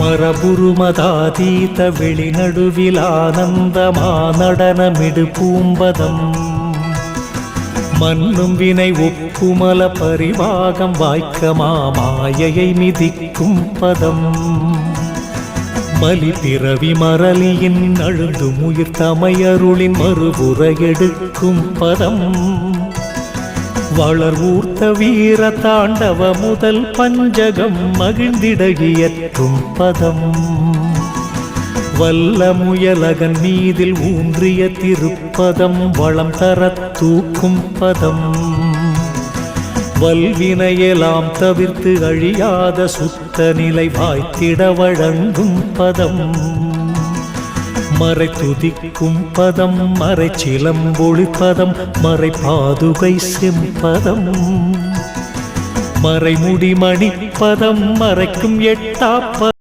மரபுருமதாதீத வெளிநடுவில் ஆனந்தமா நடனமிடு பூம்பதம். மண்ணும் வினை ஒப்புமல பரிவாகம் வாய்க்கமா மாயையை மிதிக்கும் பதம். பலி பிறவி மரளியின் அழுது முயிர் தமையருளின் மறுபுற எடுக்கும் பதம். வளர்வூர்த்த வீர தாண்டவ முதல் பஞ்சகம் மகிழ்ந்திட இயற்றும் பதம். வல்ல முயலகன் மீதில் ஊன்றிய திருப்பதம் வளம் தர தூக்கும் பதம். வல்வினையெல்லாம் தவிர்த்து அழியாத சுத்த நிலை வாய்த்திட வழங்கும் பதம். மறை துதிக்கும் பதம் மறை சிலம்பொழி பதம் மறை பாதுகை செம்பதம். மறைமுடி மணிப்பதம் மறைக்கும் எட்டாப்பதம்